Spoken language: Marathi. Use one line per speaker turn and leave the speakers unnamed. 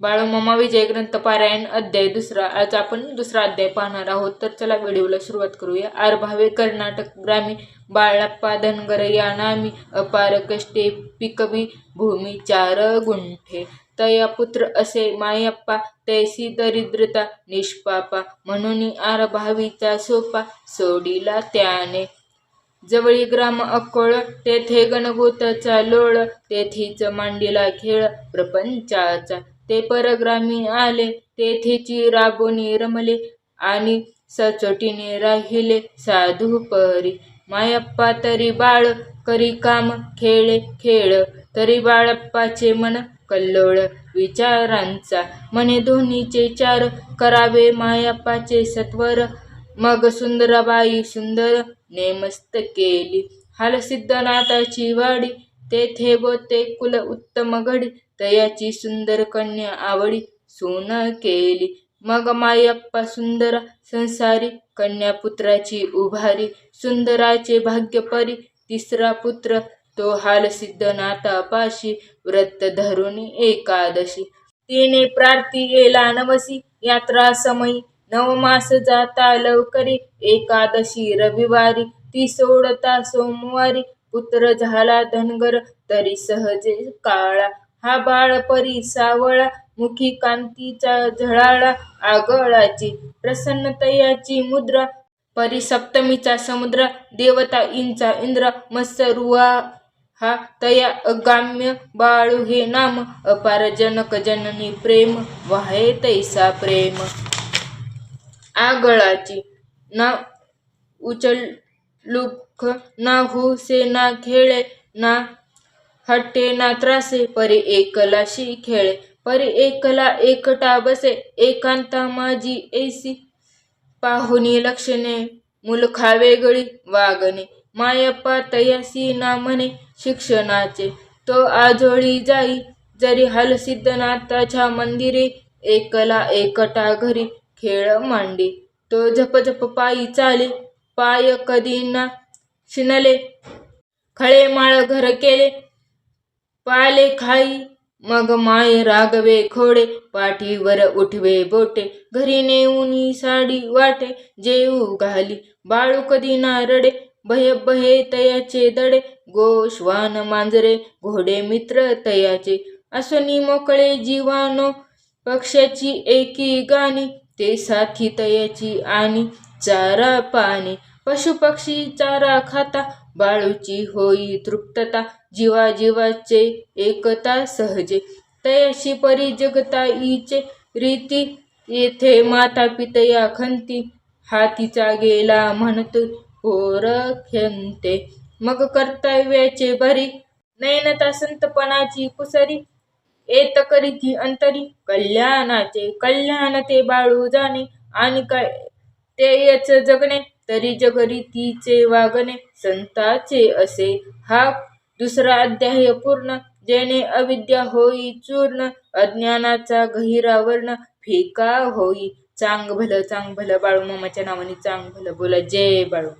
बाळूमामा विजय ग्रंथ पारायण अध्याय दुसरा. आज आपण दुसरा अध्याय पाहणार आहोत. तर चला व्हिडिओला सुरुवात करूया. आरभावे कर्नाटक ग्रामीण बाळप्पा धनगर या नामी अपार कष्टे पिकवी भूमी चार गुंठे. तया पुत्र असे मायप्पा तैसी दरिद्रता निष्पापा म्हणून आरभावीचा सोपा सोडिला त्याने. जवळी ग्राम अकोळ तेथे गणगोताचा लोळ तेथीच मांडीला खेळ प्रपंचाचा. ते परग्रामी आले तेथेची राबोनी रमले आणि सचोटीने राहिले साधू परी. मायप्पा तरी बाळ करी काम खेळे खेळ. तरी बाळप्पाचे मन कल्लोळ विचारांचा. म्हणे दोन्हीचे चार करावे मायाप्पाचे सत्वर. मग सुंदराबाई सुंदर नेमस्त केली. हलसिद्धनाथाची वाडी तेथे व ते कुल उत्तम घडी तयाची सुंदर कन्या आवडी सोनं केली. मग मायप्पा सुंदर संसारी कन्या पुत्राची उभारी. सुंदराचे भाग्य परी तिसरा पुत्र तो हाल सिद्धनाथा पाशी व्रत धरुणी एकादशी. तिने प्रार्थी येला नवसी यात्रा समयी. नवमास जाता लवकरी एकादशी रविवारी. ती सोडता सोमवारी. पुत्र झाला धनगर तरी सहजे काळा. हा बाळ परी सावळा मुखी कांतीचा झळाळा आगळाची प्रसन्नतयाची मुद्रा परी सप्तमीचा समुद्र देवता इंचा इंद्र मत्सरुवा हा तया अगाम्य बाळू हे नाम अपार जनक जननी प्रेम वाहे तैसा प्रेम. आगळाची ना उचलुख ना हुसे ना खेळे ना हट्टे ना त्रासे परी एकलाशी खेळे. परी एकला एकटा बसे एकांता माझी ऐसी. पाहुनी लक्षणे मुलखा वेगळी वागणे. मायप्पा तयासी ना म्हणे शिक्षणाचे. तो आजोळी जाई जरी हलसिद्धनाथाच्या मंदिरे एकला एकटा घरी खेळ मांडी. तो झपझप पायी चाले पाय कधी ना शिनले. खळे माळ घर केले पाले खाई मग माय रागवे खोडे पाठीवर उठवे बोटे घरी नेऊनी साडी वाटे जेऊ घाली बाळू कधी ना रडे भय भये तयाचे दडे गोश्वान मांजरे घोडे मित्र तयाचे असनी मोकळे जीवानो पक्षाची एकी गाणी ते साथी तयाची आणि चारा पाणी पशुपक्षी चारा खाता बाळूची होई तृप्तता जीवा जीवाचे एकता सहजे. तयाशी परी जगताईचे रीती येथे माता पितया खंती. हातीचा गेला म्हणतो पोरख्यंते मग कर्तव्याचे भरी नयनता संतपणाची कुसरी. येत करीती अंतरी कल्याणाचे कल्याण ते बाळू जाणे. आणि काय ते तेयच जगणे. तरी जगरी तिचे वागणे संताचे असे. हा दुसरा अध्याय पूर्ण जेणे अविद्या होई चूर्ण अज्ञानाचा गहिरा वर्ण फिका होई. चांग भलं चांग भलं बाळू मामाच्या नावाने चांग भलं बोला. जय बाळू